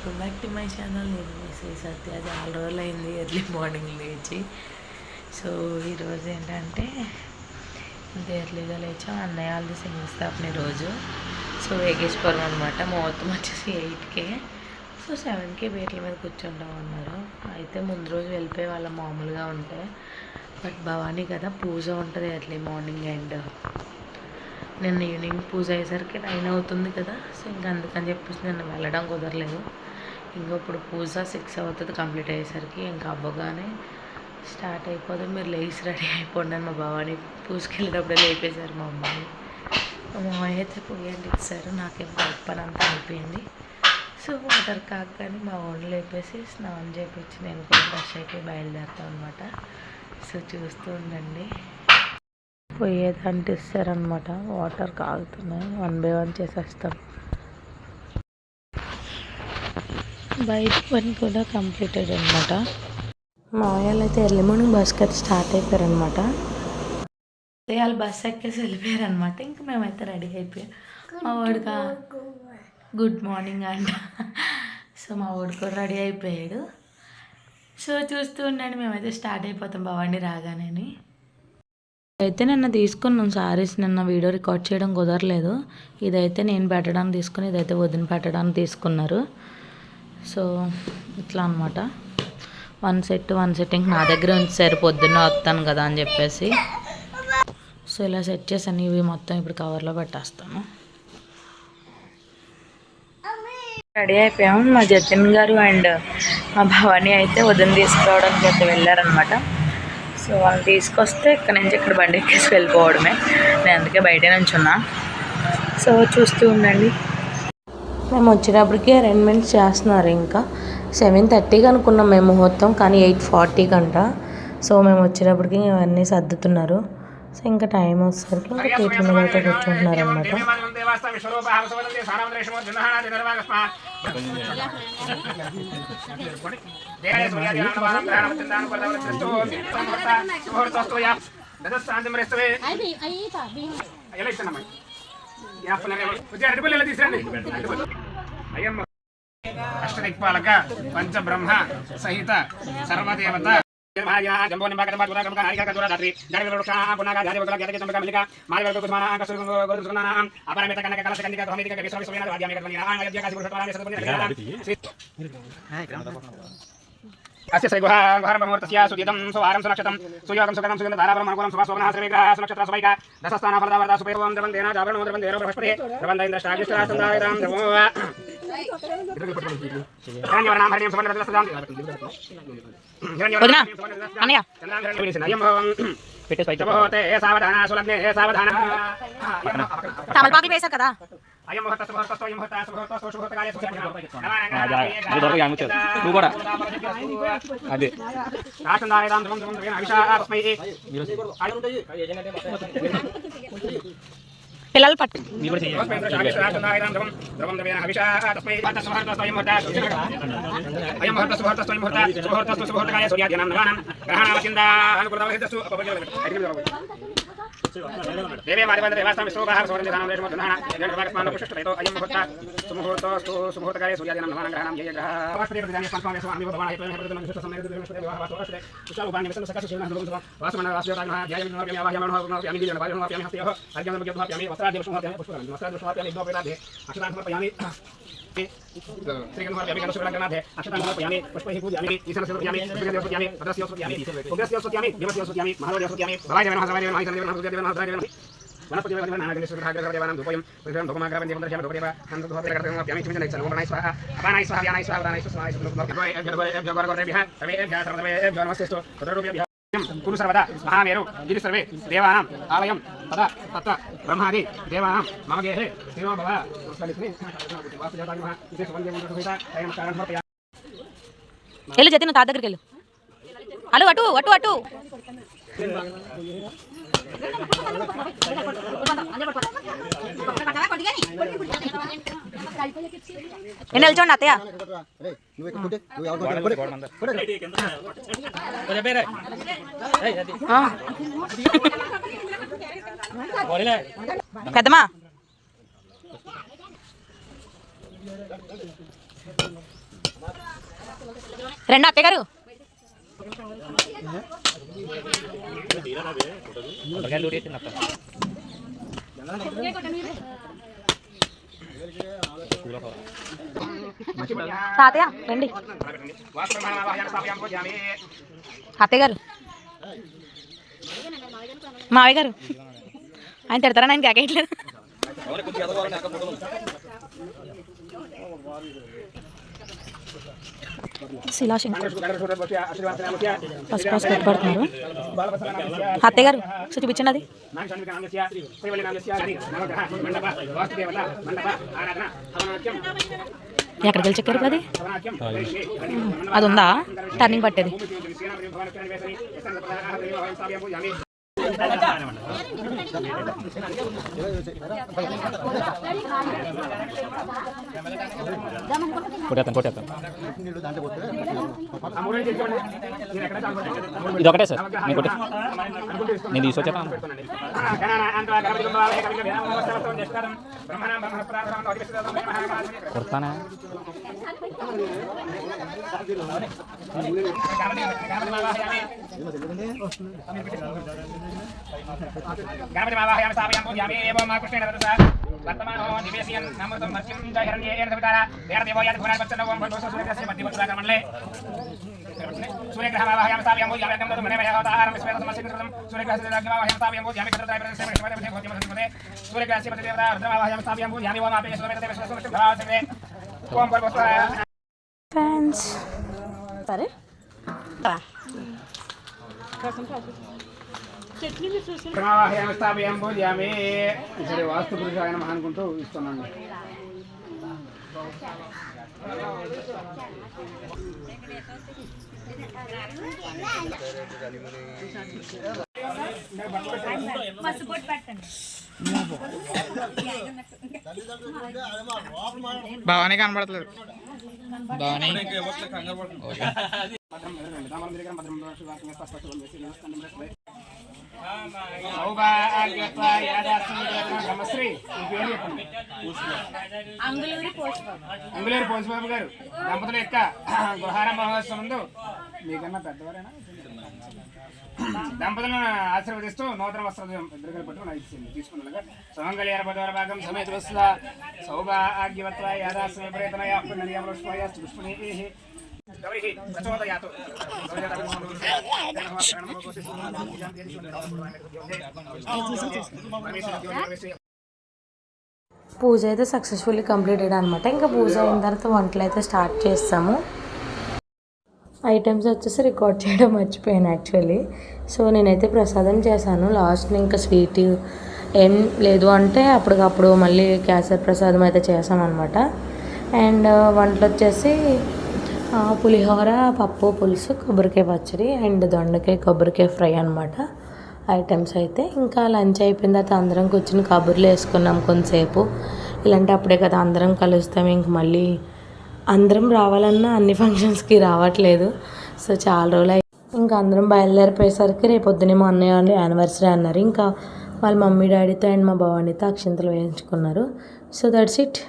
Welcome back to my channel. నేను మీ శ్రీ సత్య. చాలా రోజులు అయింది ఎర్లీ మార్నింగ్ లేచి. సో ఈరోజు ఏంటంటే ఇంత ఎర్లీగా లేచాం. అన్నయ్య వాళ్ళది శంకుస్థాపన రోజు. సో వేగేశ్వరం అనమాట ముహూర్తం వచ్చేసి ఎయిట్కే. సో సెవెన్కే బీట్ల మీద కూర్చుంటాం అన్నారు. అయితే ముందు రోజు వెళ్ళిపోయే వాళ్ళ మామూలుగా ఉంటే. బట్ భవానీ కదా పూజ ఉంటుంది ఎర్లీ మార్నింగ్ అండ్ నిన్న ఈవినింగ్ పూజ అయ్యేసరికి నైన్ అవుతుంది కదా. సో ఇంకా అందుకని చెప్పేసి నిన్న వెళ్ళడం కుదరలేదు. ఇంకా ఇప్పుడు పూజ సిక్స్ అవుతుంది కంప్లీట్ అయ్యేసరికి ఇంకా అవ్వగానే స్టార్ట్ అయిపోదు. మీరు లేచి రెడీ అయిపోండి అని మా భవాని పూజకి వెళ్ళేటప్పుడే లేపేశారు మా అమ్మాయి మా మామయ్య అయితే పోయండి ఇచ్చారు. నాకేం పని అంతా అయిపోయింది. సో వాటర్ కాకగానే మా ఓన్ లేపేసి స్నానం చేయించి నేను కూడా బ్రష్ అయిపోయి బయలుదేరుతాను అనమాట సో చూస్తూ ఉండండి. పోయేది అంటిస్తారనమాట వాటర్ కాగుతున్నాయి. వన్ బై వన్ చేసేస్తాం. బయట పని కూడా కంప్లీటెడ్ అనమాట మా వాళ్ళు అయితే ఎర్లీ మార్నింగ్ బస్కి అయితే స్టార్ట్ అయిపోయారనమాట వాళ్ళు బస్ ఎక్కేసి వెళ్ళిపోయారనమాట ఇంకా మేమైతే రెడీ అయిపోయాం. మా వాడిగా గుడ్ మార్నింగ్ అంట. సో మా వాడు కూడా రెడీ అయిపోయాడు. సో చూస్తూ ఉండండి మేమైతే స్టార్ట్ అయిపోతాం భవానీ రాగానే అయితే నిన్న తీసుకున్నాం సారీస్. నిన్న వీడియో రికార్డ్ చేయడం కుదరలేదు. ఇదైతే నేను పెట్టడానికి తీసుకుని ఇదైతే వదిన పెట్టడానికి తీసుకున్నారు. సో ఇట్లా అనమాట వన్ సెట్ వన్ సెట్టింగ్ నా దగ్గర ఉంచారు పొద్దున్న వస్తాను కదా అని చెప్పేసి. సో ఇలా సెట్ చేశాను. ఇవి మొత్తం ఇప్పుడు కవర్లో పెట్టేస్తాను. రెడీ అయిపోయాము. మా జతిన్ గారు అండ్ మా భవానీ అయితే వదిన తీసుకురావడానికి అయితే వెళ్ళారనమాట సో వాళ్ళని తీసుకొస్తే ఇక్కడ నుంచి ఇక్కడ బండి ఎక్కేసి వెళ్ళిపోవడమే. నేను అందుకే బయట నుంచి ఉన్నా సో చూస్తూ ఉండండి. మేము వచ్చినప్పటికీ అరేంజ్మెంట్స్ చేస్తున్నారు ఇంకా సెవెన్ థర్టీకి అనుకున్నాం మేము ముహూర్తం కానీ ఎయిట్ ఫార్టీకి అంట సో మేము వచ్చేటప్పటికి ఇవన్నీ సర్దుతున్నారు సో ఇంకా టైం వచ్చేసరికి ఇంకా పీట్ల మీద అయితే కూర్చుంటున్నారు అనమాట అష్టదిక్పాలక పంచబ్రహ్మ సహిత సర్వదేవత జంబో నింబాక దంబా అపరమిత కనక కలస కందిక హమిదిక విశ్వ విశ్వ విశ్వ ఆద్యామిక ధ్వని రామ యజ్ఞ కాసి పురుష పరాని సతపని అస్య శ్రీ గుహ గుహర్మూర్తస్య సుదితం సువారం సునక్షతం సుయోగం సుగతం సుగంధ ధారాపరం అనుకూలం సుభా శోభన శ్రీగ్రహ సునక్షత్ర సువైక దశస్థాన ఫలదావర్త సుపేవం ద్రవందేన జావరణం ద్రవందేన బృహస్పతి ద్రవంద ఇంద్రష్టాగ్నిష్టాస్తుందాయతాం ద్రవో హిరణ్యవర్ణాం హరిణీం సువర్ణ రజతస్థాం వదినా, అన్నయ్య. పెట్టే సావధాన సులగ్నే సావధాన తమలపాకులు వేశారు కదా అయం ముహూర్త సుముహూర్త అయం ముహూర్త సుముహూర్త సుముహూర్తకాలే నువ్వు కూడా. అదే రాష్ట్రం ధ్రువం ధ్రువం ధ్రువేణ అవిషా తస్మై పిల్లలు పట్టు మీరు देवे वादिवन्द्र देवास्तां विश्वोपाहार सौरञ्जधानं रेशमो धुनाः गणभागस्मानो कुशष्टभेतो अयं मुहूर्तः सुमुहूर्तो स्तु सुमुहूर्तकाले सूर्यादिनं नवानं ग्रहाणां ये पाँच वाष्पदे प्रतिदाने पांचवा वेसो अनिव भवान् एकमेव प्रतिदानं विशिष्ट सम्मेलन विश्वदे विवाह वासो अष्टे कुशल उपानि विसन्न सकाश शिवनाथ लोकं सभा वासमन वासयोताग्नः ध्यायं नोर्गम यावाह्यमणो अपयामि दिजन वायुनो अपयामि हस्तयोः अर्घ्यं वस्त्र अपयामि वस्त्रादिवशं यमी पुष्पराणि वस्त्रादिवशं अपयामि दोपेराधे अक्षतां समर्पयामि श्रीगणपति गणेश गणनाथ है अक्षतांग पयामि पुष्पहि पूजयामि ईश्वर से पूजयामि सूर्य देव पूजयामि भद्रस्य पूजयामि उग्रस्य पूजयामि देवस्य पूजयामि महादेव पूजयामि सवाय देव नमः सवाय देव नमः ईश्वर देव नमः सूर्य देव नमः सवाय देव नमः वनपति देव नमः नागेश सुधागर देव नमः धूपयम प्रथम धूपमाग्र बंदे बंदर श्याम धूपदेव हम धूप देव करते हैं यामि चिंतन चलो बनाई स्वाहा बनाई स्वाहा बनाई स्वाहा बनाई स्वाहा स्वाहा गणपति देव गणपति देव गणपति देव बिहार तमे एव जात तमे एव जन्मस्य स्तो तदरूपे కురు సర్వదా మహామేరు గిరి సర్వే దేవానాం ఆలయం తదా తత్ర బ్రహ్మాది దేవానాం మమ గేహే శ్రీమో భవ. వెళ్ళు జతిన్ తాత దగ్గరికి వెళ్ళు. అటు అటు అటు అటు. ఎన్ని నిల్చోండి అత్తయ్య ఆ. పెద్దమా రెండు అత్తయ్య గారు. తాతయ్య రండి. తాతయ్య గారు మావయ్య గారు ఆయన తిడతారా? ఆయన కేకేయట్లేదు శిలాశంకర్ పసుపు పసుపు పెట్టుబడుతున్నారు అత్తయ్య గారు సో చూపించండి అది ఎక్కడికి వెళ్ళి చెక్కారు అది అది ఉందా టర్నింగ్ పట్టేది. గమన కొట్టేస్తాను కొట్టేస్తాను ఇది ఒకటే సార్ నేను కొట్టే నేను తీసుకొచ్చేస్తాను కొడతానా? గణపతి మావాహయామి స్థాపయామి పూజయామి ఏవం మా కృష్ణేణ తదస వర్తమానో నివేశయన్ నమృతం మర్త్యం చ హిరణ్యేన సవితార వేరదేవో యద్ భువనాన్ పచ్చన ఓం భర్గోస సూర్యస్య మధ్య పత్రాక మండలే సూర్యగ్రహ మావాహయామి స్థాపయామి పూజయామి ఏకం తదు మనే మయావతారం విశ్వేత సమస్య కృతం సూర్యగ్రహ స్థితిరాగ్య మావాహయామి స్థాపయామి పూజయామి కృతం త్రైప్రద సేవ శివదే విజయ భోజ్యం సంపదే సూర్యగ్రహస్య పతి ఓం భర్గోస ఫ్యాన్స్ సరే వాస్తు పురుషాయన అనుకుంటూ ఇస్తున్నాను భవానీ కనబడట్లేదు భవానీ అంగులేరు పోసిబాబు గారు. దంపతుల యొక్క గృహార మహోత్సవం ముందు మీకన్నా పెద్దవారేనా? దంపతులను ఆశీర్వదిస్తూ నూతన వస్త్రం ఇద్దరు పట్టుకుని ఇచ్చింది తీసుకున్నగా సుమంగళీర పదవర భాగం సమేత వస్ల సౌభాగ్యవత్వ పుష్పణి గౌరీ ప్రచోదయాతు పూజ అయితే సక్సెస్ఫుల్లీ కంప్లీటెడ్ అనమాట ఇంకా పూజ అయిన తర్వాత వంటలు అయితే స్టార్ట్ చేస్తాము. ఐటమ్స్ వచ్చేసి రికార్డ్ చేయడం మర్చిపోయాను యాక్చువల్లీ సో నేనైతే ప్రసాదం చేశాను. లాస్ట్ ఇంకా స్వీట్ ఏం లేదు అంటే అప్పటికప్పుడు మళ్ళీ క్యాసర్ ప్రసాదం అయితే చేసామన్నమాట అండ్ uh, వంటలు వచ్చేసి పులిహోర పప్పు పులుసు కొబ్బరికాయ పచ్చడి అండ్ దొండకాయ కొబ్బరికాయ ఫ్రై అనమాట ఐటమ్స్ అయితే ఇంకా లంచ్ అయిపోయిన తర్వాత అందరం కూర్చుని కబుర్లు వేసుకున్నాం కొంతసేపు. ఇలాంటి అప్పుడే కదా అందరం కలుస్తాం ఇంక మళ్ళీ అందరం రావాలన్నా అన్ని ఫంక్షన్స్కి రావట్లేదు. సో చాలా రోజులు అయి ఇంకా అందరం బయలుదేరిపోయేసరికి రేపు పొద్దునే మా అన్నయ్య వాళ్ళు యానివర్సరీ అన్నారు. ఇంకా వాళ్ళ మమ్మీ డాడీతో అండ్ మా భవానీతో అక్షింతలు వేయించుకున్నారు. So that's it